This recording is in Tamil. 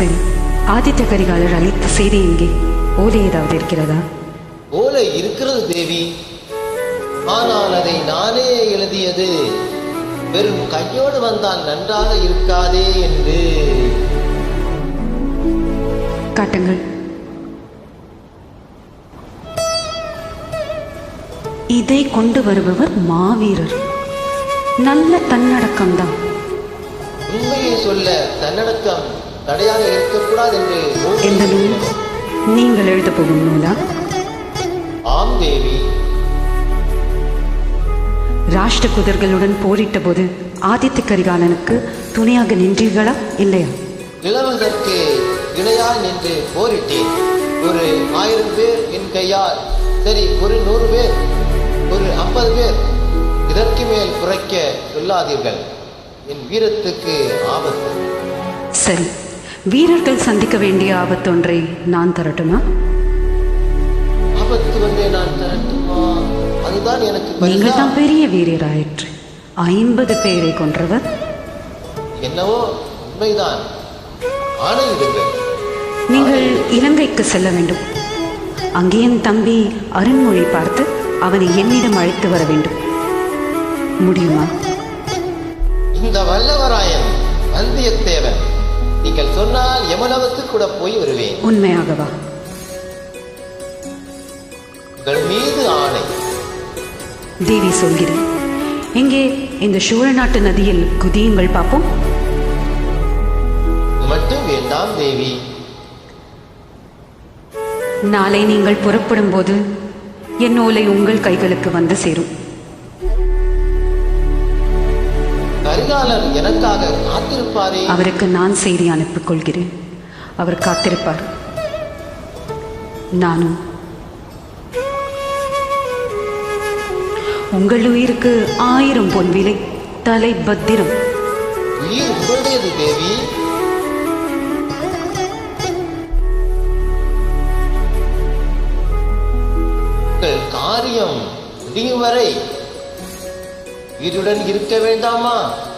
சரி. ஆதித்த கரிகாலர் அளித்த செய்தி எங்கே ஓலை ஏதாவது இருக்கிறதா? ஓலை இருக்கிறது தேவி. ஆனால் அதை நானே எழுதியது. வெறும் கையோடு வந்தால் நன்றாக இருக்காதே என்று. காட்டுங்கள். இதை கொண்டு வருபவர் மாவீரர். நல்ல தன்னடக்கம்தான். உண்மையை சொல்ல தன்னடக்கம் தடையாக இருக்கக்கூடாது என்று எந்த நூல் நீங்கள் எழுத போகும் நூலா? ஆம் தேவி. ராஷ்டிர குதிர்களுடன் போரிட்ட போது ஆதித்த கரிகாலனுக்கு துணையாக நின்றீர்களா இல்லையா? நிலவுவதற்கு இணையாய் நின்று போரிட்டேன். ஒரு ஆயிரம் பேர் என் கையால் சரி ஒரு நூறு பேர் ஒரு ஐம்பது பேர் இதற்கு மேல் குறைக்க சொல்லாதீர்கள். என் வீரத்துக்கு ஆபத்து. சரி வீரர்கள் சந்திக்க வேண்டிய ஆபத்தொன்றை நான் தரட்டுமா? நீங்கள் தான் பெரிய வீரராயிற்று. ஐம்பது பேரை கொன்றவர்? என்னவோ உண்மைதான். நீங்கள் இலங்கைக்கு செல்ல வேண்டும். அங்கே என் தம்பி அருண்மொழி பார்த்து அவனை என்னிடம் அழைத்து வர வேண்டும். முடியுமா? இந்த வல்லவராயன் எமனவுக்கு கூட போய் வருவேன் உண்மையாகவா? உங்கள் மீது ஆணை. தேவி சொல்கிறேன் எங்கே இந்த சோழ நாட்டு நதியில் குதியுங்கள் பார்ப்போம் மட்டும் வேண்டாம் தேவி. நாளை நீங்கள் புறப்படும் போது என் ஓலை உங்கள் கைகளுக்கு வந்து சேரும். கரிகாலர் எனக்காக காத்திருப்பாரே. அவருக்கு நான் செய்தி அனுப்பிக் கொள்கிறேன் அவர் காத்திருப்பார். நானும். உங்கள் உயிருக்கு ஆயிரம் பொன் விலை தலை பத்திரம். உயிர் உங்களுடையது தேவி. காரியம் முடியும் வரை உயிருடன் இருக்க வேண்டாமா?